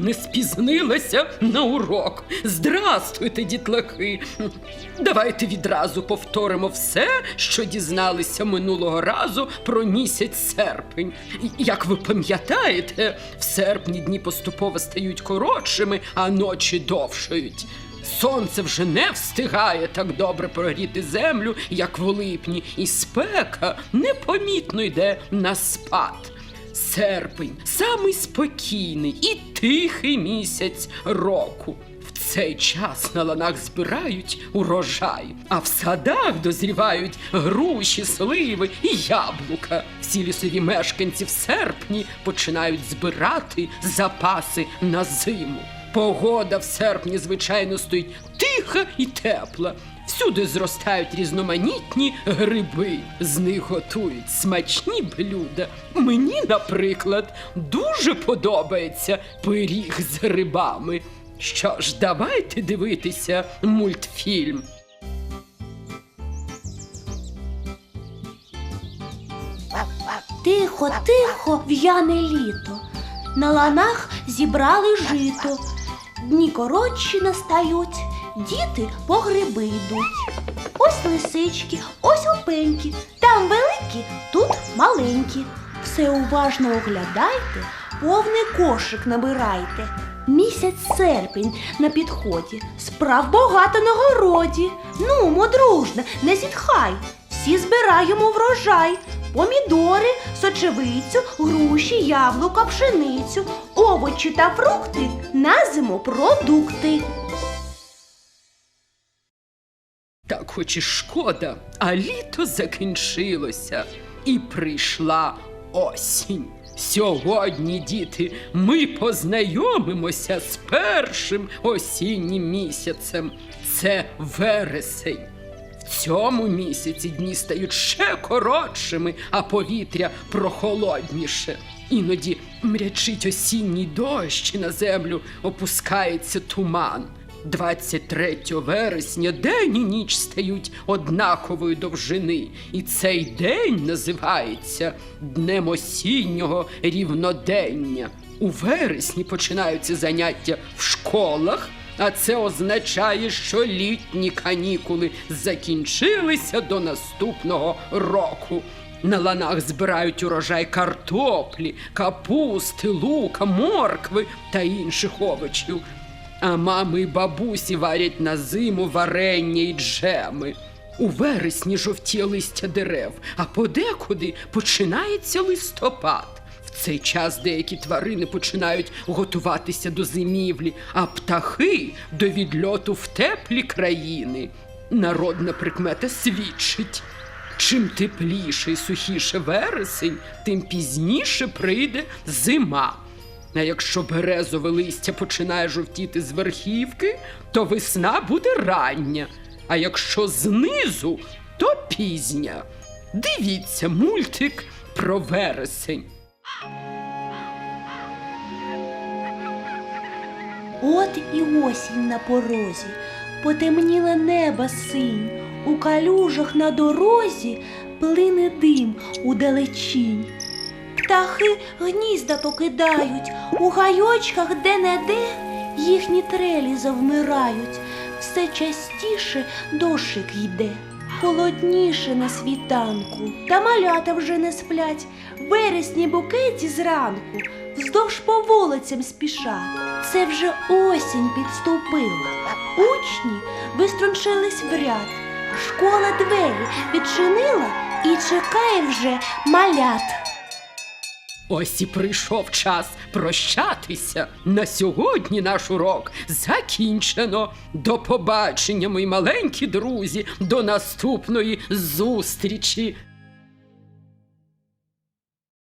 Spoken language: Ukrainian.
не спізнилася на урок. Здрастуйте, дітлахи. Давайте відразу повторимо все, що дізналися минулого разу про місяць серпень. Як ви пам'ятаєте, в серпні дні поступово стають коротшими, а ночі довшають. Сонце вже не встигає так добре прогріти землю, як в липні, і спека непомітно йде на спад. Серпень самий спокійний і тихий місяць року. В цей час на ланах збирають урожай, а в садах дозрівають груші, сливи і яблука. Всі лісові мешканці в серпні починають збирати запаси на зиму. Погода в серпні, звичайно, стоїть тиха і тепла. Всюди зростають різноманітні гриби. З них готують смачні блюда. Мені, наприклад, дуже подобається пиріг з грибами. Що ж, давайте дивитися мультфільм. Тихо, тихо, в'яне літо. На ланах зібрали жито. Дні коротші настають, діти по гриби йдуть. Ось лисички, ось опеньки, там великі, тут маленькі. Все уважно оглядайте, повний кошик набирайте. Місяць серпень на підході, справ багато на городі. Ну, дружно, не зітхай, всі збираємо врожай. Помідори, сочевицю, груші, яблука, пшеницю, овочі та фрукти на зиму продукти. Хоч і шкода, а літо закінчилося і прийшла осінь. Сьогодні, діти, ми познайомимося з першим осіннім місяцем. Це вересень. В цьому місяці дні стають ще коротшими, а повітря прохолодніше. Іноді мрячить осінній дощ і на землю опускається туман. 23 вересня день і ніч стають однакової довжини, і цей день називається Днем осіннього рівнодення. У вересні починаються заняття в школах, а це означає, що літні канікули закінчилися до наступного року. На ланах збирають урожай картоплі, капусти, лука, моркви та інших овочів. А мами й бабусі варять на зиму варення й джеми. У вересні жовтіє листя дерев, а подекуди починається листопад. В цей час деякі тварини починають готуватися до зимівлі, а птахи до відльоту в теплі країни. Народна прикмета свідчить. Чим тепліше і сухіше вересень, тим пізніше прийде зима. А якщо березове листя починає жовтіти з верхівки, то весна буде рання. А якщо знизу, то пізня. Дивіться мультик про вересень. От і осінь на порозі, потемніле небо синь, у калюжах на дорозі плине дим у далечінь. Птахи гнізда покидають, у гайочках де-не-де їхні трелі завмирають, все частіше дощик йде. Холодніше на світанку, та малята вже не сплять. Вересні букеті зранку вздовж по вулицям спішать. Це вже осінь підступила. Учні виструнчились в ряд. Школа двері відчинила і чекає вже малят. Ось і прийшов час прощатися. На сьогодні наш урок закінчено. До побачення, мої маленькі друзі, до наступної зустрічі.